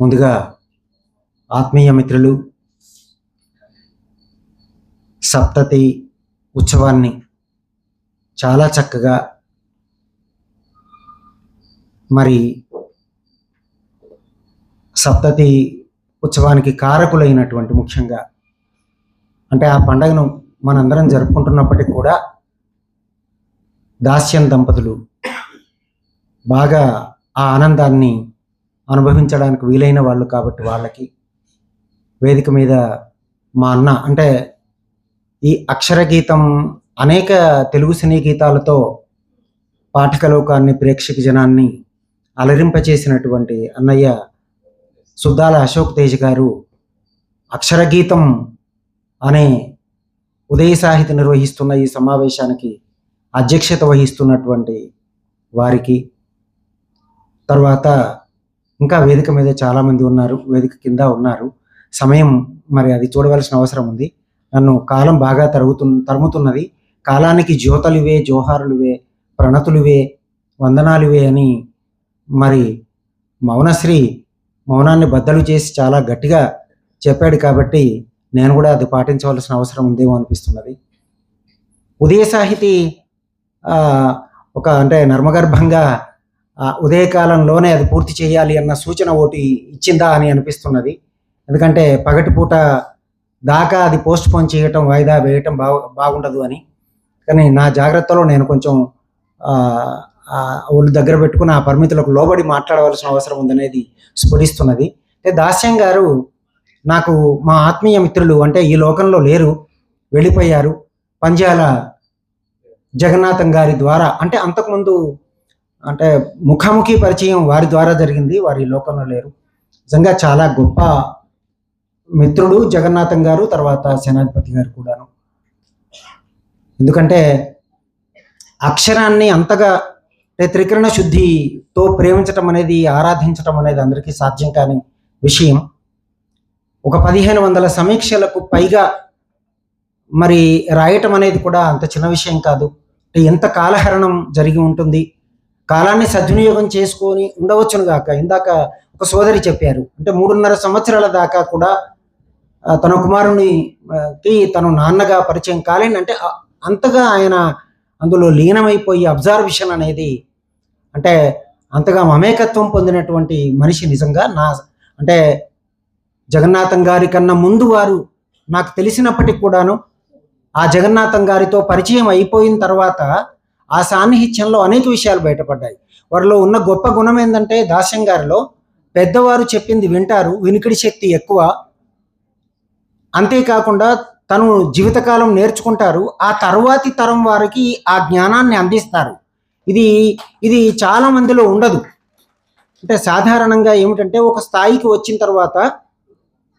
ముందుగా ఆత్మీయ మిత్రులు సప్తతి ఉత్సవాన్ని చాలా చక్కగా మరి సప్తతి ఉత్సవానికి కారకులైనటువంటి ముఖ్యంగా అంటే ఆ పండగను మనందరం జరుపుకుంటున్నప్పటికీ కూడా దాస్యం దంపతులు బాగా ఆ ఆనందాన్ని అనుభవించడానికి వీలైన వాళ్ళు కాబట్టి వాళ్ళకి వేదిక మీద మా అన్న అంటే ఈ అక్షర గీతం అనేక తెలుగు సినీ గీతాలతో పాఠకలోకాన్ని ప్రేక్షక జనాన్ని అలరింపచేసినటువంటి అన్నయ్య సుద్దాల అశోక్ తేజ్ గారు అక్షర గీతం అనే ఉదయ సాహితి నిర్వహిస్తున్న ఈ సమావేశానికి అధ్యక్షత వహిస్తున్నటువంటి వారికి. తర్వాత ఇంకా వేదిక మీద చాలామంది ఉన్నారు వేదిక కింద ఉన్నారు. సమయం మరి అది చూడవలసిన అవసరం ఉంది. నన్ను కాలం బాగా తరుగుతు తరుముతున్నది. కాలానికి జ్యోతలివే జోహారులువే ప్రణతులువే వందనాలువే అని మరి మౌనశ్రీ మౌనాన్ని బద్దలు చేసి చాలా గట్టిగా చెప్పాడు కాబట్టి నేను కూడా అది పాటించవలసిన అవసరం ఉందేమో అనిపిస్తున్నది. ఉదయ సాహితీ ఒక అంటే నర్మగర్భంగా ఉదయకాలంలోనే అది పూర్తి చేయాలి అన్న సూచన ఒకటి ఇచ్చిందా అని అనిపిస్తున్నది. ఎందుకంటే పగటిపూట దాకా అది పోస్ట్ పోన్ చేయటం వాయిదా వేయటం బాగు బాగుండదు అని. కానీ నా జాగ్రత్తలో నేను కొంచెం ఆ, ఒళ్ళు దగ్గర పెట్టుకుని ఆ పరిమితులకు లోబడి మాట్లాడవలసిన అవసరం ఉందనేది స్ఫురిస్తున్నది. అంటే దాస్యం గారు నాకు మా ఆత్మీయ మిత్రులు అంటే ఈ లోకంలో లేరు వెళ్ళిపోయారు. పంజాల జగన్నాథం గారి ద్వారా అంటే అంతకుముందు అంటే ముఖాముఖి పరిచయం వారి ద్వారా జరిగింది వారి లోకంలో లేరు. నిజంగా చాలా గొప్ప మిత్రుడు జగన్నాథం గారు తర్వాత సేనాధిపతి గారు కూడాను. ఎందుకంటే అక్షరాన్ని అంతగా అంటే త్రికరణ శుద్ధితో ప్రేమించటం అనేది ఆరాధించటం అనేది అందరికీ సాధ్యం కాని విషయం. ఒక పదిహేను వందల సమీక్షలకు పైగా మరి రాయటం అనేది కూడా అంత చిన్న విషయం కాదు. అంటే ఎంత కాలహరణం జరిగి ఉంటుంది కాలాన్ని సద్వినియోగం చేసుకొని ఉండవచ్చును గాక. ఇందాక ఒక సోదరి చెప్పారు. అంటే మూడున్నర సంవత్సరాల దాకా కూడా తన కుమారునికి తను నాన్నగా పరిచయం కాలేని అంటే అంతగా ఆయన అందులో లీనమైపోయి అబ్జర్వేషన్ అనేది అంటే అంతగా మమేకత్వం పొందినటువంటి మనిషి నిజంగా నా అంటే జగన్నాథం గారి కన్నా ముందు వారు నాకు తెలిసినప్పటికి కూడాను ఆ జగన్నాథం గారితో పరిచయం అయిపోయిన తర్వాత ఆ సాన్నిహిత్యంలో అనేక విషయాలు బయటపడ్డాయి. వారిలో ఉన్న గొప్ప గుణం ఏంటంటే దాస్యం గారిలో పెద్దవారు చెప్పింది వింటారు వినికిడి శక్తి ఎక్కువ. అంతేకాకుండా తను జీవితకాలం నేర్చుకుంటారు ఆ తర్వాతి తరం వారికి ఆ జ్ఞానాన్ని అందిస్తారు. ఇది ఇది చాలా మందిలో ఉండదు. అంటే సాధారణంగా ఏమిటంటే ఒక స్థాయికి వచ్చిన తర్వాత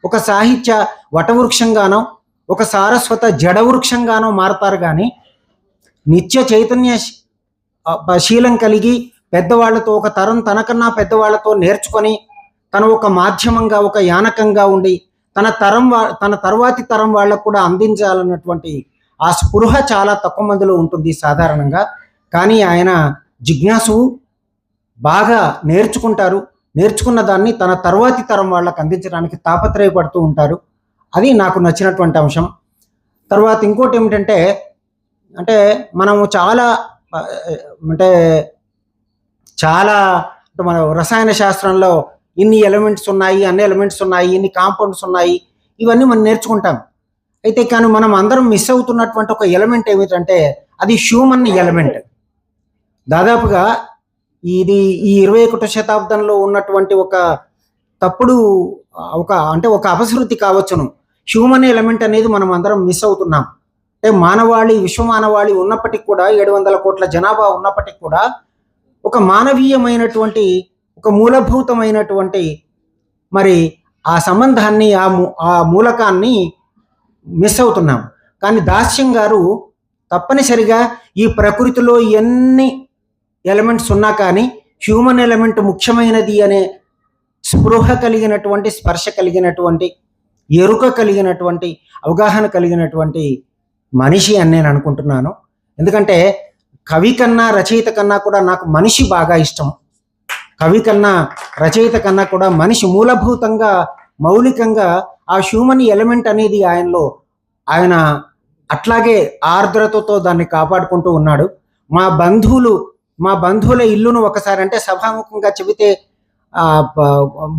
ఒక సాహిత్య వటవృక్షంగానో ఒక సారస్వత జడవృక్షంగానో మారతారు కానీ నిత్య చైతన్య శీలం కలిగి పెద్దవాళ్ళతో ఒక తరం తనకన్నా పెద్దవాళ్ళతో నేర్చుకొని తన ఒక మాధ్యమంగా ఒక యానకంగా ఉండి తన తరం వా తన తర్వాతి తరం వాళ్ళకు కూడా అందించాలన్నటువంటి ఆ స్పృహ చాలా తక్కువ మందిలో ఉంటుంది సాధారణంగా. కానీ ఆయన జిజ్ఞాసు బాగా నేర్చుకుంటారు. నేర్చుకున్న దాన్ని తన తర్వాతి తరం వాళ్ళకు అందించడానికి తాపత్రయపడుతూ ఉంటారు. అది నాకు నచ్చినటువంటి అంశం. తర్వాత ఇంకోటి ఏమిటంటే అంటే మనము చాలా అంటే చాలా అంటే మన రసాయన శాస్త్రంలో ఇన్ని ఎలిమెంట్స్ ఉన్నాయి అన్ని ఎలిమెంట్స్ ఉన్నాయి ఇన్ని కాంపౌండ్స్ ఉన్నాయి ఇవన్నీ మనం నేర్చుకుంటాం. అయితే కానీ మనం అందరం మిస్ అవుతున్నటువంటి ఒక ఎలిమెంట్ ఏమిటంటే అది హ్యూమన్ ఎలిమెంట్. దాదాపుగా ఇది ఈ ఇరవై ఒకటో శతాబ్దంలో ఉన్నటువంటి ఒక తప్పుడు ఒక అంటే ఒక అపశృతి కావచ్చును. హ్యూమన్ ఎలిమెంట్ అనేది మనం అందరం మిస్ అవుతున్నాం. అంటే మానవాళి విశ్వ మానవాళి ఉన్నప్పటికీ కూడా ఏడు వందల కోట్ల జనాభా ఉన్నప్పటికీ కూడా ఒక మానవీయమైనటువంటి ఒక మూలభూతమైనటువంటి మరి ఆ సంబంధాన్ని ఆ మూ- ఆ మూలకాన్ని మిస్ అవుతున్నాం. కానీ దాస్యం గారు తప్పనిసరిగా ఈ ప్రకృతిలో ఎన్ని ఎలిమెంట్స్ ఉన్నా కానీ హ్యూమన్ ఎలిమెంట్ ముఖ్యమైనది అనే స్పృహ కలిగినటువంటి స్పర్శ కలిగినటువంటి ఎరుక కలిగినటువంటి అవగాహన కలిగినటువంటి మనిషి అని నేను అనుకుంటున్నాను. ఎందుకంటే కవి కన్నా రచయిత కన్నా కూడా నాకు మనిషి బాగా ఇష్టం. కవి కన్నా రచయిత కన్నా కూడా మనిషి మూలభూతంగా మౌలికంగా ఆ హ్యూమన్ ఎలిమెంట్ అనేది ఆయనలో ఆయన అట్లాగే ఆర్ద్రతతో దాన్ని కాపాడుకుంటూ ఉన్నాడు. మా బంధువులు మా బంధువుల ఇల్లును ఒకసారి అంటే సభాముఖంగా చెబితే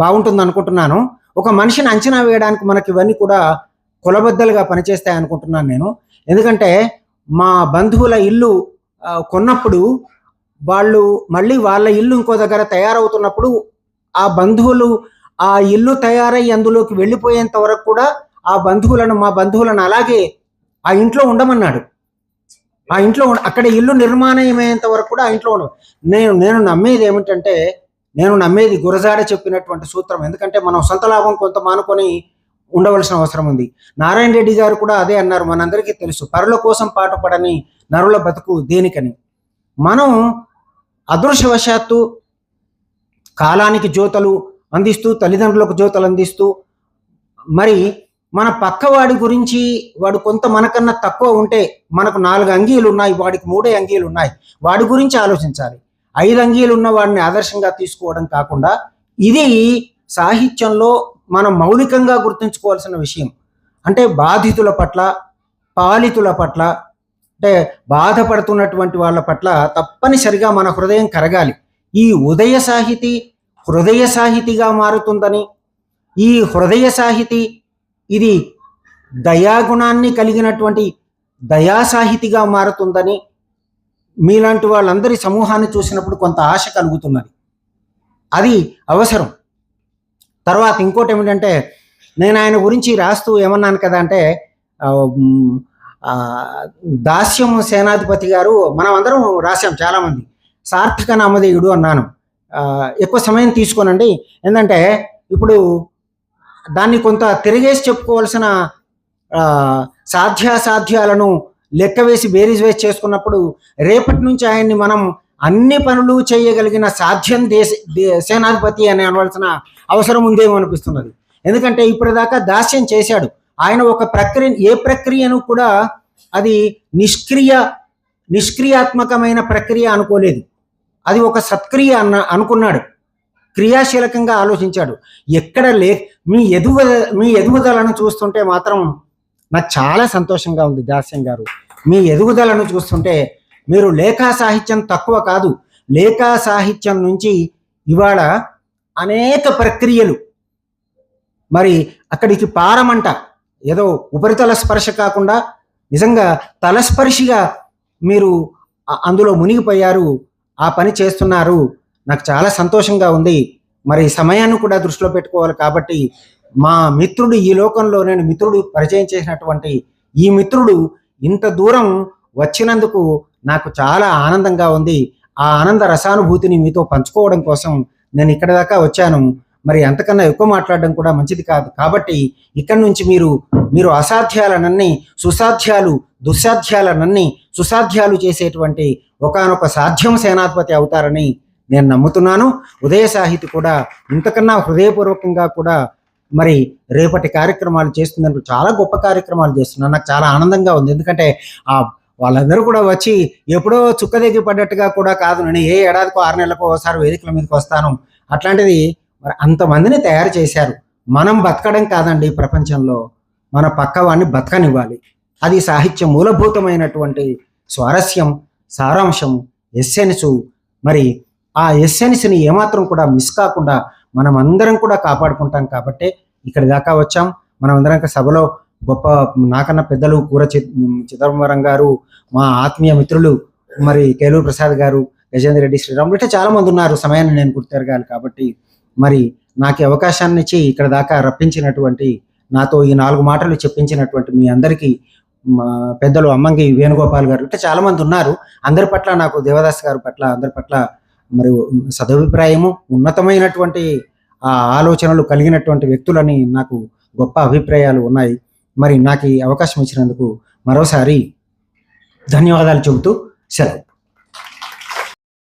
బాగుంటుంది అనుకుంటున్నాను. ఒక మనిషిని అంచనా వేయడానికి మనకి ఇవన్నీ కూడా కులబద్దలుగా పనిచేస్తాయి అనుకుంటున్నాను నేను. ఎందుకంటే మా బంధువుల ఇల్లు కొన్నప్పుడు వాళ్ళు మళ్ళీ వాళ్ళ ఇల్లు ఇంకో దగ్గర తయారవుతున్నప్పుడు ఆ బంధువులు ఆ ఇల్లు తయారై అందులోకి వెళ్ళిపోయేంత వరకు కూడా ఆ బంధువులను మా బంధువులను అలాగే ఆ ఇంట్లో ఉండమన్నాడు. ఆ ఇంట్లో ఉండ- అక్కడ ఇల్లు నిర్మాణమయ్యేంత వరకు కూడా ఆ ఇంట్లో ఉండ నేను నేను నమ్మేది ఏమిటంటే నేను నమ్మేది గురజాడ చెప్పినటువంటి సూత్రం. ఎందుకంటే మనం సొంత లాభం కొంత మానుకొని ఉండవలసిన అవసరం ఉంది. నారాయణ రెడ్డి గారు కూడా అదే అన్నారు. మనందరికీ తెలుసు. పరుల కోసం పాటుపడని నరుల బతుకు దేనికని? మనం అదృశ్యవశాత్తు కాలానికి జ్యోతలు అందిస్తూ తల్లిదండ్రులకు జ్యోతలు అందిస్తూ మరి మన పక్కవాడి గురించి వాడు కొంత మనకన్నా తక్కువ ఉంటే మనకు నాలుగు అంగీలు ఉన్నాయి వాడికి మూడే అంగీలు ఉన్నాయి. వాడి గురించి ఆలోచించాలి. ఐదు అంగీలు ఉన్న వాడిని ఆదర్శంగా తీసుకోవడం కాకుండా ఇది సాహిత్యంలో మనం మౌలికంగా గుర్తుంచుకోవాల్సిన విషయం. అంటే బాధితుల పట్ల పాలితుల పట్ల అంటే బాధపడుతున్నటువంటి వాళ్ళ పట్ల తప్పనిసరిగా మన హృదయం కరగాలి. ఈ ఉదయ సాహితీ హృదయ సాహితిగా మారుతుందని ఈ హృదయ సాహితి ఇది దయాగుణాన్ని కలిగినటువంటి దయా సాహితిగా మారుతుందని మీలాంటి వాళ్ళందరి సమూహాన్ని చూసినప్పుడు కొంత ఆశ కలుగుతున్నది. అది అవసరం. తర్వాత ఇంకోటి ఏమిటంటే నేను ఆయన గురించి రాస్తూ ఏమన్నాను కదా అంటే దాస్యం సేనాధిపతి గారు మనం అందరం రాశాం చాలామంది. సార్థక నామధేయుడు అన్నాను. ఎక్కువ సమయం తీసుకోనండి. ఏంటంటే ఇప్పుడు దాన్ని కొంత తిరిగేసి చెప్పుకోవాల్సిన సాధ్యాసాధ్యాలను లెక్క వేసి బేరీజ్ వేసి చేసుకున్నప్పుడు రేపటి నుంచి ఆయన్ని మనం అన్ని పనులు చేయగలిగిన సాధ్యం దేశ దే- సేనాధిపతి అని అనవలసిన అవసరం ఉందేమో అనిపిస్తున్నది ఎందుకంటే ఇప్పటిదాకా దాస్యం చేశాడు. ఆయన ఒక ప్రక్రియ ఏ ప్రక్రియను కూడా అది నిష్క్రియ నిష్క్రియాత్మకమైన ప్రక్రియ అనుకోలేదు. అది ఒక సత్క్రియ అన్న అనుకున్నాడు. క్రియాశీలకంగా ఆలోచించాడు. ఎక్కడ లే మీ ఎదుగు మీ ఎదుగుదలను చూస్తుంటే మాత్రం నాకు చాలా సంతోషంగా ఉంది దాస్యం గారు. మీ ఎదుగుదలను చూస్తుంటే మీరు లేఖా సాహిత్యం తక్కువ కాదు లేఖా సాహిత్యం నుంచి ఇవాళ అనేక ప్రక్రియలు. మరి అక్కడికి పారమంట ఏదో ఉపరితల స్పర్శ కాకుండా నిజంగా తలస్పర్శిగా మీరు అందులో మునిగిపోయారు ఆ పని చేస్తున్నారు. నాకు చాలా సంతోషంగా ఉంది. మరి సమయాన్ని కూడా దృష్టిలో పెట్టుకోవాలి కాబట్టి మా మిత్రుడు ఈ లోకంలో నేను మిత్రుడు పరిచయం చేసినటువంటి ఈ మిత్రుడు ఇంత దూరం వచ్చినందుకు నాకు చాలా ఆనందంగా ఉంది. ఆ ఆనంద రసానుభూతిని మీతో పంచుకోవడం కోసం నేను ఇక్కడ దాకా వచ్చాను. మరి అంతకన్నా ఎక్కువ మాట్లాడడం కూడా మంచిది కాదు. కాబట్టి ఇక్కడి నుంచి మీరు మీరు అసాధ్యాలనన్నీ సుసాధ్యాలు దుస్సాధ్యాలనన్నీ సుసాధ్యాలు చేసేటువంటి ఒకానొక సాధ్యం సేనాధిపతి అవుతారని నేను నమ్ముతున్నాను. ఉదయ సాహితి కూడా ఇంతకన్నా హృదయపూర్వకంగా కూడా మరి రేపటి కార్యక్రమాలు చేస్తున్నందుకు చాలా గొప్ప కార్యక్రమాలు చేస్తున్నాను. నాకు చాలా ఆనందంగా ఉంది. ఎందుకంటే ఆ వాళ్ళందరూ కూడా వచ్చి ఎప్పుడో చుక్క దగ్గర పడ్డట్టుగా కూడా కాదు నేను ఏ ఏడాదికో ఆరు నెలలకు ఒకసారి వేదికల మీదకి వస్తాను. అట్లాంటిది మరి అంతమందిని తయారు చేశారు. మనం బతకడం కాదండి ఈ ప్రపంచంలో. మన పక్కవాడిని బతకనివ్వాలి. అది సాహిత్య మూలభూతమైనటువంటి స్వారస్యం సారాంశం ఎస్సెన్సు. మరి ఆ ఎస్సెన్స్ని ఏమాత్రం కూడా మిస్ కాకుండా మనం అందరం కూడా కాపాడుకుంటాం కాబట్టి ఇక్కడి దాకా వచ్చాం. మనం అందరం సభలో గొప్ప నాకన్నా పెద్దలు కూర చిదంబరం గారు మా ఆత్మీయ మిత్రులు మరి కేలూరు ప్రసాద్ గారు గజేంద్ర రెడ్డి శ్రీరాములు ఇట్లా చాలా మంది ఉన్నారు. సమయాన్ని నేను గుర్తిరగాలి కాబట్టి మరి నాకు అవకాశాన్ని ఇచ్చి ఇక్కడ దాకా రప్పించినటువంటి నాతో ఈ నాలుగు మాటలు చెప్పించినటువంటి మీ అందరికీ పెద్దలు అమ్మంగి వేణుగోపాల్ గారు ఇట్లా చాలా మంది ఉన్నారు. అందరి పట్ల నాకు దేవదాస్ గారి పట్ల అందరి పట్ల మరి సదభిప్రాయము ఉన్నతమైనటువంటి ఆ ఆలోచనలు కలిగినటువంటి వ్యక్తులని నాకు గొప్ప అభిప్రాయాలు ఉన్నాయి. మరి నాకు ఈ అవకాశం ఇచ్చినందుకు మరోసారి ధన్యవాదాలు చెబుతూ సెలవు.